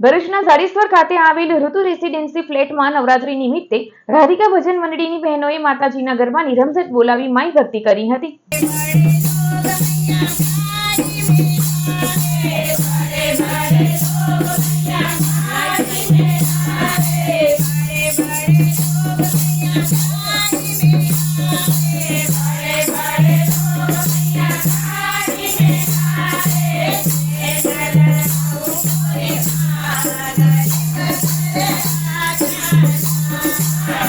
ભરૂચના ઝાડીશ્વર ખાતે આવેલ ઋતુ રેસિડેન્સી ફ્લેટમાં નવરાત્રી નિમિત્તે રાધિકા ભજન મંડળીની બહેનોએ માતાજીના ગરબાની રમઝટ બોલાવી માઈ ભક્તિ કરી હતી.